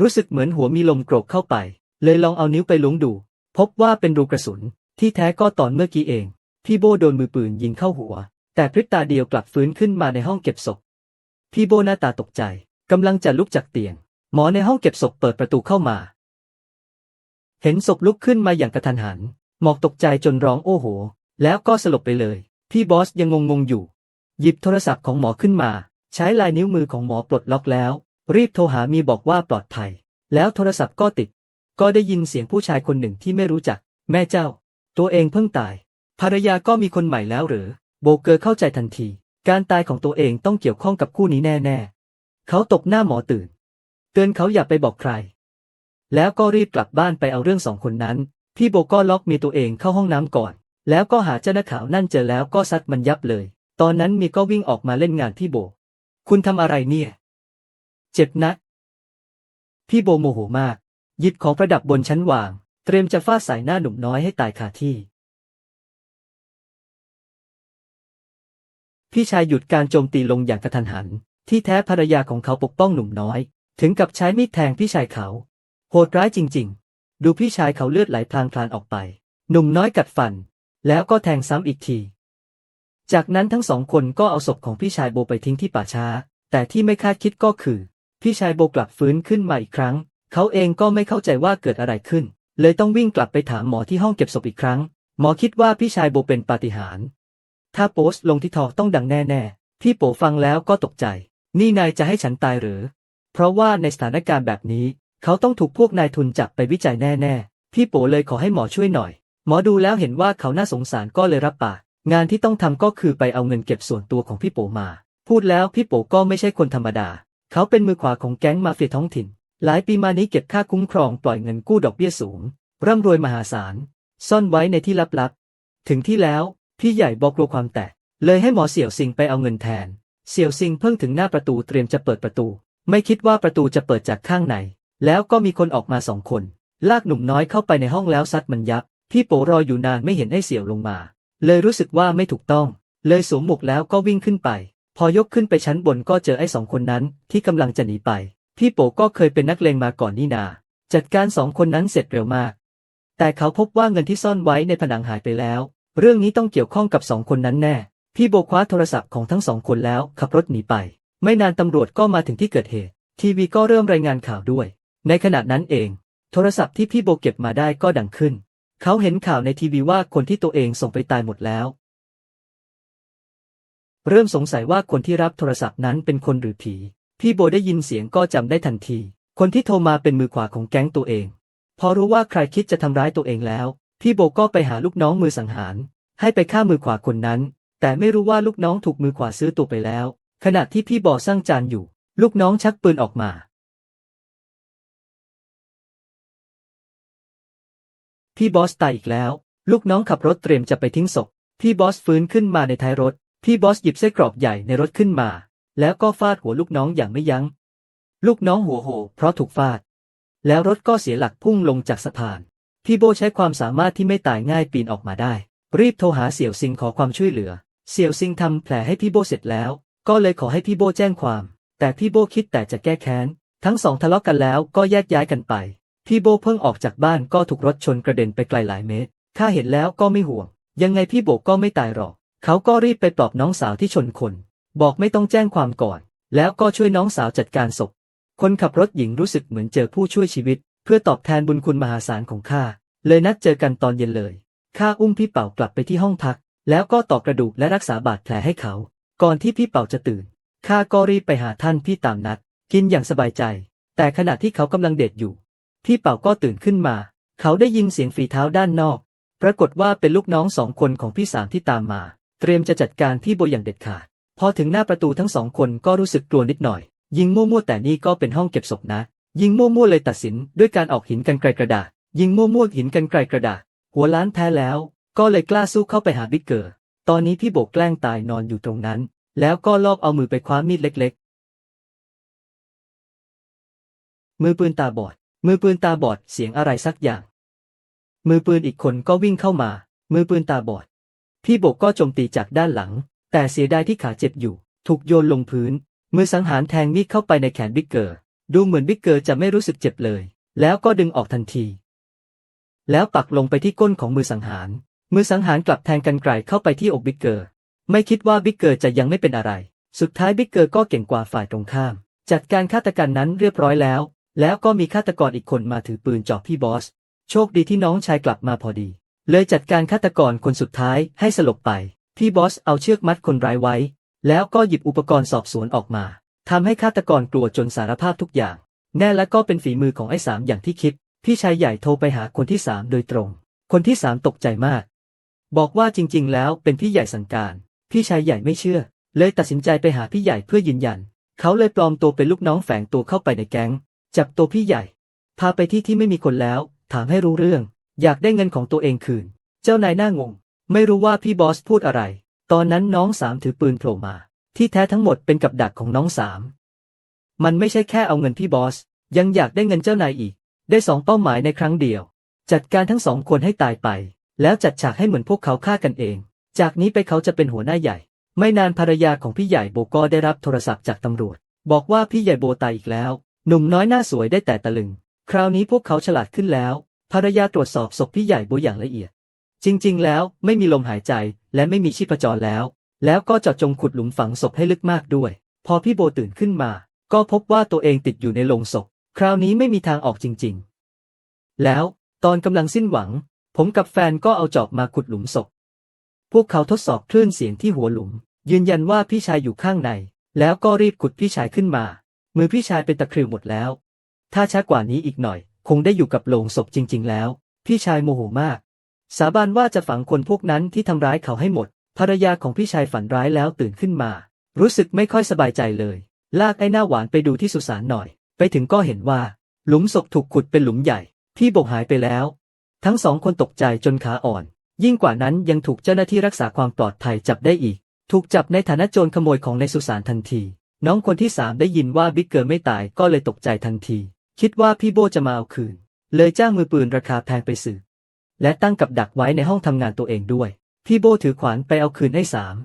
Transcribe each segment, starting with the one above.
รู้สึกเหมือนหัวมีลมโกรกเข้าไป เลยลองเอานิ้วไปล้วงดู พบว่าเป็นรูกระสุน ที่แท้ก็ตอนเมื่อกี้เอง พี่โบโดนมือปืนยิงเข้าหัว แต่พริบตาเดียวกลับฟื้นขึ้นมาในห้องเก็บศพ พี่โบหน้าตาตกใจกำลังจะลุกจากเตียง หมอในห้องเก็บศพเปิดประตูเข้ามา เห็นศพลุกขึ้นมาอย่างกระทันหัน หมอกตกใจจนร้องโอ้โห แล้วก็สลบไปเลย พี่บอสยังงงๆอยู่ หยิบโทรศัพท์ของหมอขึ้นมา ใช้ลายนิ้วมือของหมอปลดล็อกแล้ว รีบโทรหามีบอกว่าปลอดภัย แล้วโทรศัพท์ก็ติด ก็ได้ยินเสียงผู้ชายคนหนึ่งที่ไม่รู้จัก แม่เจ้า ตัวเองเพิ่งตาย ภรรยาก็มีคนใหม่แล้วหรือ โบเกอร์เข้าใจทันที การตายของตัวเองต้องเกี่ยวข้องกับคู่นี้แน่ ๆ เขาตบหน้าหมอตื่น เตือนเขาอย่าไปบอกใคร แล้วก็รีบกลับบ้านไปเอาเรื่องสองคนนั้น พี่โบก็ล็อกมีตัวเองเข้าห้องน้ำก่อน แล้วก็หาเจ้าหน้าขาวนั่นเจอแล้วก็ซัดมันยับเลย ตอนนั้นมีก็วิ่งออกมาเล่นงานพี่โบ คุณทำอะไรเนี่ย เจ็บนะ พี่โบโมโหมาก หยิบของประดับบนชั้นวาง เตรียมจะฟาดใส่หน้าหนุ่มน้อยให้ตายคาที่ พี่ชายหยุดการโจมตีลงอย่างกระทันหัน ที่แท้ภรรยาของเขาปกป้องหนุ่มน้อย ถึงกับใช้มีดแทงพี่ชายเขา โหดร้ายจริง ๆ ดูพี่ชายเขาเลือดไหลพลางพลานออกไป หนุ่มน้อยกัดฟัน แล้วก็แทงซ้ำอีกทีจากนั้นทั้งสองคนก็เอาศพของพี่ชายโบไปทิ้งที่ป่าช้า แต่ที่ไม่คาดคิดก็คือ พี่ชายโบกลับฟื้นขึ้นมาอีกครั้ง เขาเองก็ไม่เข้าใจว่าเกิดอะไรขึ้น เลยต้องวิ่งกลับไปถามหมอที่ห้องเก็บศพอีกครั้ง หมอคิดว่าพี่ชายโบเป็นปาฏิหาริย์ถ้าโพสต์ลงที่ทอต้องดังแน่ๆพี่โปฟังแล้วก็ตกใจ นี่นายจะให้ฉันตายหรือ เพราะว่าในสถานการณ์แบบนี้ เขาต้องถูกพวกนายทุนจับไปวิจัยแน่ๆพี่โปเลยขอให้หมอช่วยหน่อย หมอดูแล้วเห็นว่าเขาน่าสงสารก็เลยรับปากงานที่ต้องทำก็คือไปเอาเงินเก็บส่วนตัวของพี่โปมา พูดแล้วพี่โปก็ไม่ใช่คนธรรมดา เขาเป็นมือขวาของแก๊งมาเฟียท้องถิ่น หลายปีมานี้เก็บค่าคุ้มครองปล่อยเงินกู้ดอกเบี้ยสูง ร่ำรวยมหาศาล ซ่อนไว้ในที่ลับๆ ถึงที่แล้ว พี่ใหญ่บอกกลัวความแตก เลยให้หมอเสี่ยวซิงไปเอาเงินแทน เสี่ยวซิงเพิ่งถึงหน้าประตูเตรียมจะเปิดประตู ไม่คิดว่าประตูจะเปิดจากข้างใน แล้วก็มีคนออกมาสองคน ลากหนุ่มน้อยเข้าไปในห้องแล้วซัดมันยับ พี่โปรออยู่นานไม่เห็นไอ้เสี่ยวลงมา เลยรู้สึกว่าไม่ถูกต้อง เลยสวมหมวกแล้วก็วิ่งขึ้นไป พอยกขึ้นไปชั้นบนก็เจอไอ้สองคนนั้นที่กำลังจะหนีไป พี่โปก็เคยเป็นนักเลงมาก่อนนี่นา จัดการสองคนนั้นเสร็จเร็วมาก แต่เขาพบว่าเงินที่ซ่อนไว้ในผนังหายไปแล้ว เรื่องนี้ต้องเกี่ยวข้องกับสองคนนั้นแน่ พี่โบคว้าโทรศัพท์ของทั้งสองคนแล้วขับรถหนีไป ไม่นานตำรวจก็มาถึงที่เกิดเหตุ ทีวีก็เริ่มรายงานข่าวด้วย ในขณะนั้นเอง โทรศัพท์ที่พี่โบเก็บมาได้ก็ดังขึ้น เขาเห็นข่าวในทีวีว่าคนที่ตัวเองส่งไปตายหมดแล้ว เริ่มสงสัยว่าคนที่รับโทรศัพท์นั้นเป็นคนหรือผี พี่โบได้ยินเสียงก็จำได้ทันที คนที่โทรมาเป็นมือขวาของแก๊งตัวเอง พอรู้ว่าใครคิดจะทำร้ายตัวเองแล้ว พี่โบก็ไปหาลูกน้องมือสังหาร ให้ไปฆ่ามือขวาคนนั้น แต่ไม่รู้ว่าลูกน้องถูกมือขวาซื้อตัวไปแล้ว ขณะที่พี่บอสร้างจานอยู่ ลูกน้องชักปืนออกมา พี่บอสตายอีกแล้ว ลูกน้องขับรถเตรียมจะไปทิ้งศพ พี่บอสฟื้นขึ้นมาในท้ายรถ พี่บอสหยิบไส้กรอกใหญ่ในรถขึ้นมา แล้วก็ฟาดหัวลูกน้องอย่างไม่ยัง้ง ลูกน้องหัวโหเพราะถูกฟาด แล้วรถก็เสียหลักพุ่งลงจากสะพาน พี่โบใช้ความสามารถที่ไม่ตายง่ายปีนออกมาได้ รีบโทรหาเสี่ยวซิงขอความช่วยเหลือ เสี่ยวซิงทำแผลให้พี่โบเสร็จแล้ว ก็เลยขอให้พี่โบแจ้งความ แต่พี่โบคิดแต่จะแก้แค้น ทั้งสองทะเลาะกันแล้วก็แยกย้ายกันไป พี่โบเพิ่งออกจากบ้านก็ถูกรถชนกระเด็นไปไกลหลายเมตรข้าเห็นแล้วก็ไม่ห่วง ยังไงพี่โบก็ไม่ตายหรอก เขาก็รีบไปปลอบน้องสาวที่ชนคน บอกไม่ต้องแจ้งความก่อน แล้วก็ช่วยน้องสาวจัดการศพ คนขับรถหญิงรู้สึกเหมือนเจอผู้ช่วยชีวิต เพื่อตอบแทนบุญคุณมหาศาลของข้า เลยนัดเจอกันตอนเย็นเลย ข้าอุ้มพี่เป่ากลับไปที่ห้องพัก แล้วก็ตอกกระดูกและรักษาบาดแผลให้เขา ก่อนที่พี่เป่าจะตื่น ข้าก็รีบไปหาท่านพี่ตามนัด กินอย่างสบายใจ แต่ขณะที่เขากำลังเดทอยู่ พี่เป่าก็ตื่นขึ้นมา เขาได้ยินเสียงฝีเท้าด้านนอก ปรากฏว่าเป็นลูกน้องสองคนของพี่สามที่ตามมา เตรียมจะจัดการพี่โบอย่างเด็ดขาด พอถึงหน้าประตูทั้งสองคนก็รู้สึกกลัวนิดหน่อย ยิงมั่วๆแต่นี่ก็เป็นห้องเก็บศพนะ ยิงมั่วๆเลยตัดสินด้วยการออกหินกันไกลกระดาษ ยิงมั่วๆหินกันไกลกระดาษ หัวล้านแพ้แล้ว ก็เลยกล้าสู้เข้าไปหาบิ๊กเกอร์ ตอนนี้พี่โบกแกล้งตายนอนอยู่ตรงนั้น แล้วก็ลอบเอามือไปคว้ามีดเล็ก ๆ มือปืนตาบอด มือปืนตาบอดเสียงอะไรสักอย่าง มือปืนอีกคนก็วิ่งเข้ามา มือปืนตาบอด พี่โบก็โจมตีจากด้านหลัง แต่เสียดายที่ขาเจ็บอยู่ ถูกโยนลงพื้น มือสังหารแทงมีดเข้าไปในแขนบิ๊กเกอร์ ดูเหมือนบิ๊กเกอร์จะไม่รู้สึกเจ็บเลย แล้วก็ดึงออกทันที แล้วปักลงไปที่ก้นของมือสังหาร มือสังหารกลับแทงกันไกลเข้าไปที่อกบิ๊กเกอร์ ไม่คิดว่าบิ๊กเกอร์จะยังไม่เป็นอะไร สุดท้ายบิ๊กเกอร์ก็เก่งกว่าฝ่ายตรงข้าม จัดการฆาตกรรนั้นเรียบร้อยแล้ว แล้วก็มีฆาตกรอีกคนมาถือปืนจ่อพี่บอส โชคดีที่น้องชายกลับมาพอดี เลยจัดการฆาตกรคนสุดท้ายให้สลบไป พี่บอสเอาเชือกมัดคนร้ายไว้ แล้วก็หยิบอุปกรณ์สอบสวนออกมาทำให้ฆาตกรกลัวจนสารภาพทุกอย่าง แน่และก็เป็นฝีมือของไอ้สามอย่างที่คิด พี่ชายใหญ่โทรไปหาคนที่สามโดยตรง คนที่สามตกใจมาก บอกว่าจริง ๆ แล้วเป็นพี่ใหญ่สั่งการ พี่ชายใหญ่ไม่เชื่อ เลยตัดสินใจไปหาพี่ใหญ่เพื่อยืนยัน เขาเลยปลอมตัวเป็นลูกน้องแฝงตัวเข้าไปในแก๊ง จับตัวพี่ใหญ่ พาไปที่ที่ไม่มีคนแล้ว ถามให้รู้เรื่อง อยากได้เงินของตัวเองคืน เจ้านายหน้างง ไม่รู้ว่าพี่บอสพูดอะไร ตอนนั้นน้องสามถือปืนโผล่มา ที่แท้ทั้งหมดเป็นกับดักของน้องสาม มันไม่ใช่แค่เอาเงินพี่บอส ยังอยากได้เงินเจ้านายอีก ได้สองเป้าหมายในครั้งเดียว จัดการทั้งสองคนให้ตายไป แล้วจัดฉากให้เหมือนพวกเขาฆ่ากันเอง จากนี้ไปเขาจะเป็นหัวหน้าใหญ่ ไม่นานภรรยาของพี่ใหญ่โบก็ได้รับโทรศัพท์จากตำรวจ บอกว่าพี่ใหญ่โบตายอีกแล้ว หนุ่มน้อยหน้าสวยได้แต่ตะลึง คราวนี้พวกเขาฉลาดขึ้นแล้ว ภรรยาตรวจสอบศพพี่ใหญ่โบอย่างละเอียด จริง ๆ แล้วไม่มีลมหายใจและไม่มีชีพจรแล้ว แล้วก็เจาะจงขุดหลุมฝังศพให้ลึกมากด้วย พอพี่โบตื่นขึ้นมา ก็พบว่าตัวเองติดอยู่ในโลงศพ คราวนี้ไม่มีทางออกจริง ๆ แล้วตอนกำลังสิ้นหวัง ผมกับแฟนก็เอาจอบมาขุดหลุมศพ พวกเขาทดสอบคลื่นเสียงที่หัวหลุม ยืนยันว่าพี่ชายอยู่ข้างใน แล้วก็รีบขุดพี่ชายขึ้นมา มือพี่ชายเป็นตะคริวหมดแล้ว ถ้าช้ากว่านี้อีกหน่อย คงได้อยู่กับโลงศพจริง ๆ แล้ว พี่ชายโมโหมาก สาบานว่าจะฝังคนพวกนั้นที่ทำร้ายเขาให้หมด ภรรยาของพี่ชายฝันร้ายแล้วตื่นขึ้นมา รู้สึกไม่ค่อยสบายใจเลย ลากไอ้หน้าหวานไปดูที่สุสานหน่อย ไปถึงก็เห็นว่า หลุมศพถูกขุดเป็นหลุมใหญ่ พี่บกหายไปแล้ว ทั้งสองคนตกใจจนขาอ่อน ยิ่งกว่านั้นยังถูกเจ้าหน้าที่รักษาความปลอดภัยจับได้อีก ถูกจับในฐานะโจรขโมยของในสุสานทันที น้องคนที่สามได้ยินว่าบิ๊กเกิร์ไม่ตายก็เลยตกใจทันที คิดว่าพี่โบจะมาเอาคืน เลยจ้างมือปืนราคาแพงไปสืบและตั้งกับดักไว้ในห้องทำงานตัวเองด้วย พี่โบถือขวานไปเอาคืนให้สาม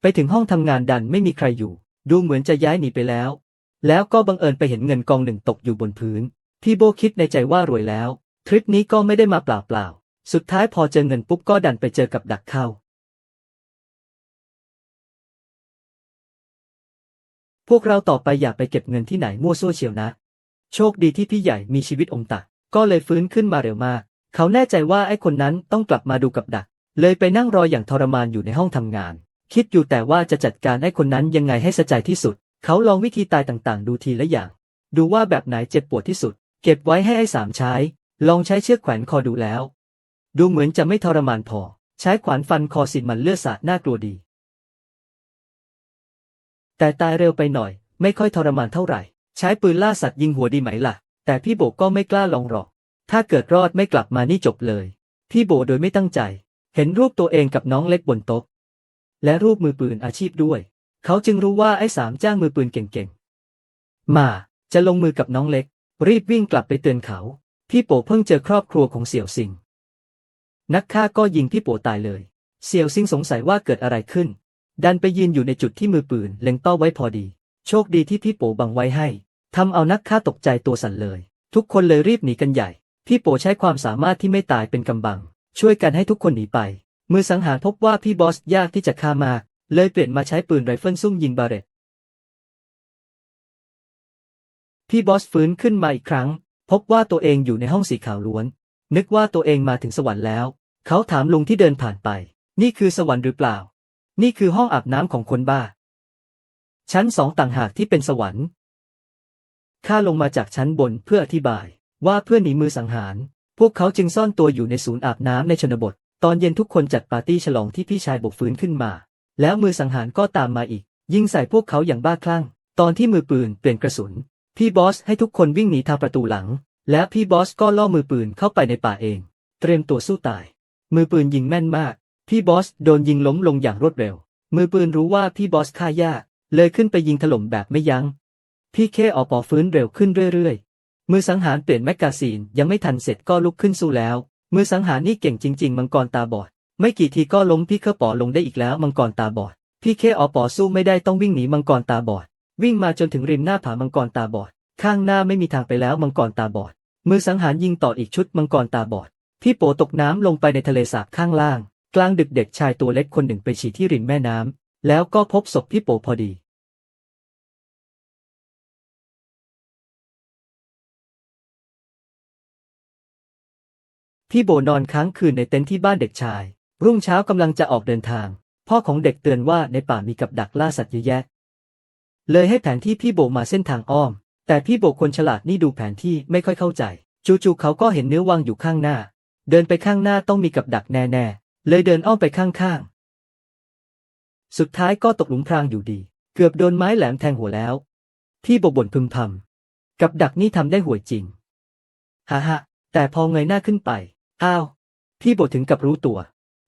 ไปถึงห้องทำงานดันไม่มีใครอยู่ ดูเหมือนจะย้ายหนีไปแล้ว แล้วก็บังเอิญไปเห็นเงินกองหนึ่งตกอยู่บนพื้น พี่โบคิดในใจว่ารวยแล้ว ทริปนี้ก็ไม่ได้มาเปล่าๆ สุดท้ายพอเจอเงินปุ๊บก็ดันไปเจอกับดักเข้า พวกเราต่อไปอย่าไปเก็บเงินที่ไหนมั่วซั่วเชียวนะ โชคดีที่พี่ใหญ่มีชีวิตอมตะ ก็เลยฟื้นขึ้นมาเร็วมาก เขาแน่ใจว่าไอ้คนนั้นต้องกลับมาดูกับดัก เลยไปนั่งรออย่างทรมานอยู่ในห้องทำงาน คิดอยู่แต่ว่าจะจัดการไอ้คนนั้นยังไงให้สะใจที่สุด เขาลองวิธีตายต่างๆ ดูทีละอย่าง ดูว่าแบบไหนเจ็บปวดที่สุด เก็บไว้ให้ไอ้สามใช้ ลองใช้เชือกแขวนคอดูแล้ว ดูเหมือนจะไม่ทรมานพอ ใช้ขวานฟันคอสิมันเลือดสาดน่ากลัวดี แต่ตายเร็วไปหน่อย ไม่ค่อยทรมานเท่าไหร่ ใช้ปืนล่าสัตว์ยิงหัวดีไหมล่ะ แต่พี่โบก็ไม่กล้าลองหรอก ถ้าเกิดรอดไม่กลับมานี่จบเลย พี่โบโดยไม่ตั้งใจ เห็นรูปตัวเองกับน้องเล็กบนโต๊ะ และรูปมือปืนอาชีพด้วย เขาจึงรู้ว่าไอ้สามจ้างมือปืนเก่งๆ มาจะลงมือกับน้องเล็ก รีบวิ่งกลับไปเตือนเขา พี่โปเพิ่งเจอครอบครัวของเสี่ยวซิง นักฆ่าก็ยิงพี่โปตายเลย เสี่ยวซิงสงสัยว่าเกิดอะไรขึ้น ดันไปยืนอยู่ในจุดที่มือปืนเล็งเป้าไว้พอดี โชคดีที่พี่โปบังไว้ให้ ทำเอานักฆ่าตกใจตัวสั่นเลย ทุกคนเลยรีบหนีกันใหญ่ พี่โปใช้ความสามารถที่ไม่ตายเป็นกำบัง ช่วยกันให้ทุกคนหนีไป มือสังหารพบว่าพี่บอสยากที่จะฆ่ามาก เลยเปลี่ยนมาใช้ปืนไรเฟิลซุ่มยิงบาเรตพี่บอสฟื้นขึ้นมาอีกครั้ง พบว่าตัวเองอยู่ในห้องสีขาวล้วน นึกว่าตัวเองมาถึงสวรรค์แล้ว เขาถามลุงที่เดินผ่านไป นี่คือสวรรค์หรือเปล่า นี่คือห้องอาบน้ำของคนบ้า ชั้นสองต่างหากที่เป็นสวรรค์ ข้าลงมาจากชั้นบนเพื่ออธิบาย ว่าเพื่อหนีมือสังหาร พวกเขาจึงซ่อนตัวอยู่ในศูนย์อาบน้ำในชนบท ตอนเย็นทุกคนจัดปาร์ตี้ฉลองที่พี่ชายบกฟื้นขึ้นมา แล้วมือสังหารก็ตามมาอีก ยิงใส่พวกเขาอย่างบ้าคลั่ง ตอนที่มือปืนเปลี่ยนกระสุน พี่บอสให้ทุกคนวิ่งหนีทางประตูหลัง และพี่บอสก็ล่อมือปืนเข้าไปในป่าเอง เตรียมตัวสู้ตาย มือปืนยิงแม่นมาก พี่บอสโดนยิงล้มลงอย่างรวดเร็ว มือปืนรู้ว่าพี่บอสฆ่ายากเลยขึ้นไปยิงถล่มแบบไม่ยัง้ง พี่เคอปอฟื้นเร็วขึ้นเรื่อยๆ มือสังหารเปลี่ยนแมกกาซีนยังไม่ทันเสร็จก็ลุกขึ้นสู้แล้ว มือสังหารนี่เก่งจริง ๆ มังกรตาบอด ไม่กี่ทีก็ล้มพี่เคอปอลงได้อีกแล้วมังกรตาบอด พี่เคอปอสู้ไม่ได้ต้องวิ่งหนีมังกรตาบอด วิ่งมาจนถึงริมหน้าผามังกรตาบอด ข้างหน้าไม่มีทางไปแล้วมังกรตาบอด มือสังหารยิงต่ออีกชุดมังกรตาบอด พี่โปตกน้ำลงไปในทะเลสาบข้างล่าง กลางดึกเด็กชายตัวเล็กคนหนึ่งไปฉี่ที่ริมแม่น้ำแล้วก็พบศพพี่โปพอดี พี่โบนอนค้างคืนในเต็นท์ที่บ้านเด็กชาย รุ่งเช้ากำลังจะออกเดินทาง พ่อของเด็กเตือนว่าในป่ามีกับดักล่าสัตว์เยอะแยะ เลยให้แผนที่พี่โบมาเส้นทางอ้อม แต่พี่โบคนฉลาดนี่ดูแผนที่ไม่ค่อยเข้าใจ จู่ๆเขาก็เห็นเนื้อวางอยู่ข้างหน้า เดินไปข้างหน้าต้องมีกับดักแน่ๆ เลยเดินอ้อมไปข้างๆ สุดท้ายก็ตกหลุมพรางอยู่ดี เกือบโดนไม้แหลมแทงหัวแล้ว พี่โบบ่นพึมพำกับดักนี่ทำได้ห่วยจริงฮ่าฮแต่พอเงยหน้าขึ้นไป อ้าว พี่โบถึงกับรู้ตัว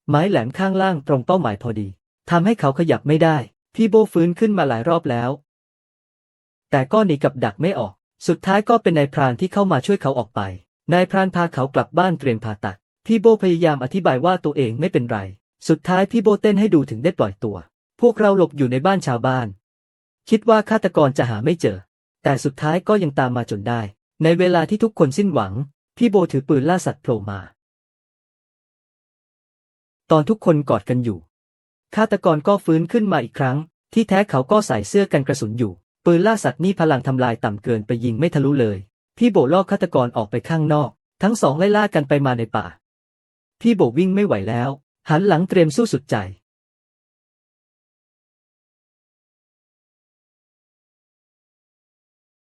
ไม้แหลมข้างล่างตรงเป้าหมายพอดีทำให้เขาขยับไม่ได้ พี่โบฟื้นขึ้นมาหลายรอบแล้ว แต่ก็หนีกับดักไม่ออก สุดท้ายก็เป็นนายพรานที่เข้ามาช่วยเขาออกไป นายพรานพาเขากลับบ้านเตรียมผ่าตัด พี่โบพยายามอธิบายว่าตัวเองไม่เป็นไร สุดท้ายพี่โบเต้นให้ดูถึงได้ปล่อยตัว พวกเราหลบอยู่ในบ้านชาวบ้าน คิดว่าฆาตกรจะหาไม่เจอ แต่สุดท้ายก็ยังตามมาจนได้ ในเวลาที่ทุกคนสิ้นหวัง พี่โบถือปืนล่าสัตว์โผล่มา ตอนทุกคนกอดกันอยู่ ฆาตกรก็ฟื้นขึ้นมาอีกครั้ง ที่แท้เขาก็ใส่เสื้อกันกระสุนอยู่ ปืนล่าสัตว์นี่พลังทำลายต่ำเกินไปยิงไม่ทะลุเลย พี่โบล่อฆาตกรออกไปข้างนอก ทั้งสองไล่ล่ากันไปมาในป่า พี่โบวิ่งไม่ไหวแล้ว หันหลังเตรียมสู้สุดใจ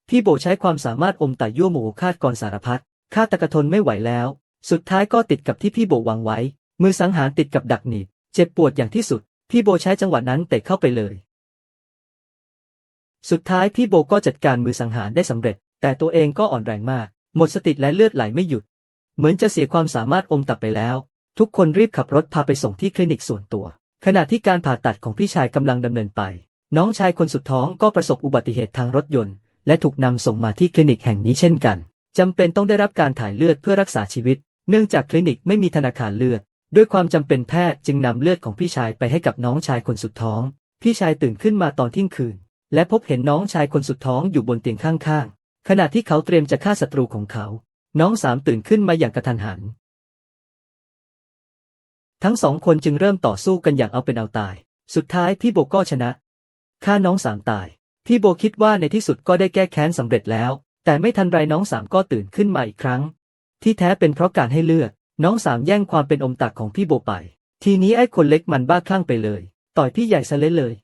พี่โบใช้ความสามารถอมตะยั่วโมโหฆาตกรสารพัดฆาตกรทนไม่ไหวแล้ว สุดท้ายก็ติดกับที่พี่โบวางไว้ มือสังหารติดกับดักหนีบเจ็บปวดอย่างที่สุด พี่โบใช้จังหวะนั้นเตะเข้าไปเลย สุดท้ายพี่โบก็จัดการมือสังหารได้สำเร็จ แต่ตัวเองก็อ่อนแรงมาก หมดสติและเลือดไหลไม่หยุด เหมือนจะเสียความสามารถอมตับไปแล้ว ทุกคนรีบขับรถพาไปส่งที่คลินิกส่วนตัว ขณะที่การผ่าตัดของพี่ชายกำลังดำเนินไป น้องชายคนสุดท้องก็ประสบอุบัติเหตุทางรถยนต์ และถูกนำส่งมาที่คลินิกแห่งนี้เช่นกันจำเป็นต้องได้รับการถ่ายเลือดเพื่อรักษาชีวิต เนื่องจากคลินิกไม่มีธนาคารเลือด ด้วยความจำเป็นแพทย์จึงนำเลือดของพี่ชายไปให้กับน้องชายคนสุดท้อง พี่ชายตื่นขึ้นมาตอนเที่ยงคืน และพบเห็นน้องชายคนสุดท้องอยู่บนเตียงข้างๆ ขณะที่เขาเตรียมจะฆ่าศัตรูของเขา น้องสามตื่นขึ้นมาอย่างกระทันหัน ทั้งสองคนจึงเริ่มต่อสู้กันอย่างเอาเป็นเอาตาย สุดท้ายพี่โบก็ชนะฆ่าน้องสามตาย พี่โบคิดว่าในที่สุดก็ได้แก้แค้นสำเร็จแล้ว แต่ไม่ทันไรน้องสามก็ตื่นขึ้นมาอีกครั้ง ที่แท้เป็นเพราะการให้เลือด น้องสามแย่งความเป็นอมตักของพี่โบไป ทีนี้ไอ้คนเล็กมันบ้าคลั่งไปเลย ต่อยพี่ใหญ่ซะเละเลย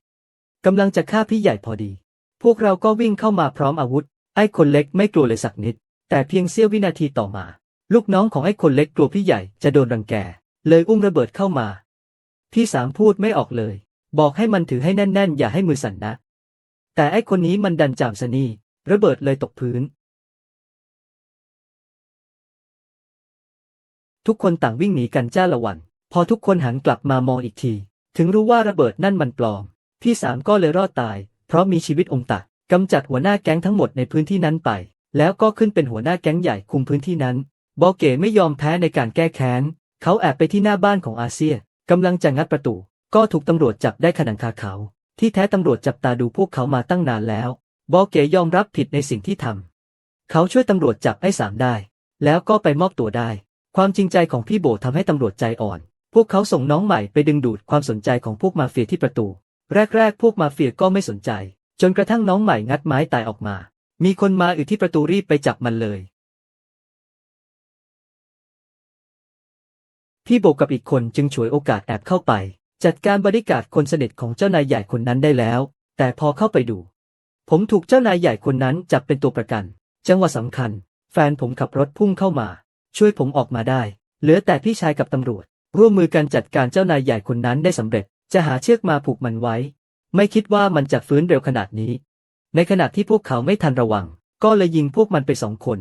กำลังจะฆ่าพี่ใหญ่พอดี พวกเราก็วิ่งเข้ามาพร้อมอาวุธ ไอ้คนเล็กไม่กลัวเลยสักนิด แต่เพียงเสี้ยววินาทีต่อมา ลูกน้องของไอ้คนเล็กกลัวพี่ใหญ่จะโดนรังแก เลยอุ้มระเบิดเข้ามา พี่สามพูดไม่ออกเลย บอกให้มันถือให้แน่นๆ อย่าให้มือสั่นนะ แต่ไอ้คนนี้มันดันจามสนีระเบิดเลยตกพื้น ทุกคนต่างวิ่งหนีกันจ้าละวัน พอทุกคนหันกลับมามองอีกที ถึงรู้ว่าระเบิดนั่นมันปลอม พี่สามก็เลยรอดตาย เพราะมีชีวิตองตักกำจัดหัวหน้าแก๊งทั้งหมดในพื้นที่นั้นไป แล้วก็ขึ้นเป็นหัวหน้าแก๊งใหญ่คุมพื้นที่นั้นบอเก๋ไม่ยอมแพ้ในการแก้แค้น เขาแอบไปที่หน้าบ้านของอาเซียกำลังจะงัดประตู ก็ถูกตำรวจจับได้ขนังคาเขา ที่แท้ตำรวจจับตาดูพวกเขามาตั้งนานแล้ว บอเก๋ยอมรับผิดในสิ่งที่ทำเขาช่วยตำรวจจับไอ้สามได้ แล้วก็ไปมอบตัวได้ ความจริงใจของพี่โบทำให้ตำรวจใจอ่อน พวกเขาส่งน้องใหม่ไปดึงดูดความสนใจของพวกมาเฟียที่ประตู แรกๆ พวกมาเฟียก็ไม่สนใจ จนกระทั่งน้องใหม่งัดไม้ตายออกมา มีคนมาอึที่ประตูรีบไปจับมันเลย พี่โบกับอีกคนจึงฉวยโอกาสแอบเข้าไป จัดการบริการคนสนิทของเจ้านายใหญ่คนนั้นได้แล้ว แต่พอเข้าไปดู ผมถูกเจ้านายใหญ่คนนั้นจับเป็นตัวประกัน จังหวะสำคัญ แฟนผมขับรถพุ่งเข้ามา ช่วยผมออกมาได้ เหลือแต่พี่ชายกับตำรวจ ร่วมมือกันจัดการเจ้านายใหญ่คนนั้นได้สำเร็จ จะหาเชือกมาผูกมันไว้ ไม่คิดว่ามันจะฟื้นเร็วขนาดนี้ ในขณะที่พวกเขาไม่ทันระวัง ก็เลยยิงพวกมันไปสองคน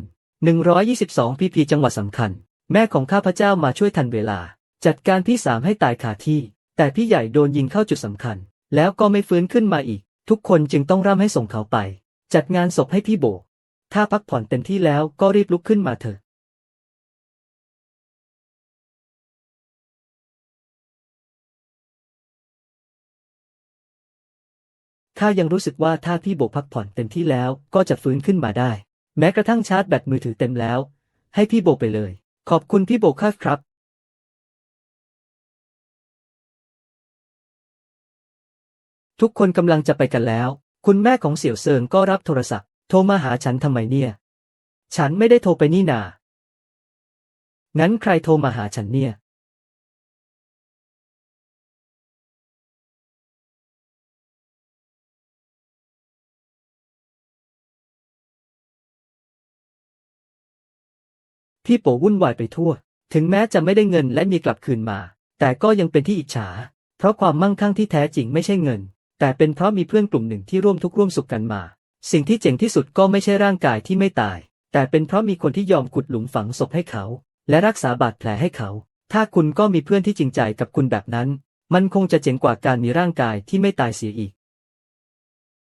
122 พีพีจังหวัดสำคัญ แม่ของข้าพเจ้ามาช่วยทันเวลา จัดการพี่สามให้ตายคาที่ แต่พี่ใหญ่โดนยิงเข้าจุดสำคัญ แล้วก็ไม่ฟื้นขึ้นมาอีก ทุกคนจึงต้องร่ำให้ส่งเขาไป จัดงานศพให้พี่โบ ถ้าพักผ่อนเต็มที่แล้วก็รีบลุกขึ้นมาเถอะ ข้ายังรู้สึกว่าถ้าพี่โบพักผ่อนเต็มที่แล้วก็จะฟื้นขึ้นมาได้ แม้กระทั่งชาร์จแบตมือถือเต็มแล้ว ให้พี่โบไปเลย ขอบคุณพี่โบค่ะครับทุกคนกำลังจะไปกันแล้ว คุณแม่ของเสี่ยวเซิงก็รับโทรศัพท์ โทรมาหาฉันทำไมเนี่ย ฉันไม่ได้โทรไปนี่นา งั้นใครโทรมาหาฉันเนี่ย พี่โปวุ่นวายไปทั่ว ถึงแม้จะไม่ได้เงินและมีกลับคืนมา แต่ก็ยังเป็นที่อิจฉา เพราะความมั่งคั่งที่แท้จริงไม่ใช่เงิน แต่เป็นเพราะมีเพื่อนกลุ่มหนึ่งที่ร่วมทุกข์ร่วมสุขกันมา สิ่งที่เจ๋งที่สุดก็ไม่ใช่ร่างกายที่ไม่ตาย แต่เป็นเพราะมีคนที่ยอมขุดหลุมฝังศพให้เขา และรักษาบาดแผลให้เขา ถ้าคุณก็มีเพื่อนที่จริงใจกับคุณแบบนั้น มันคงจะเจ๋งกว่าการมีร่างกายที่ไม่ตายเสียอีก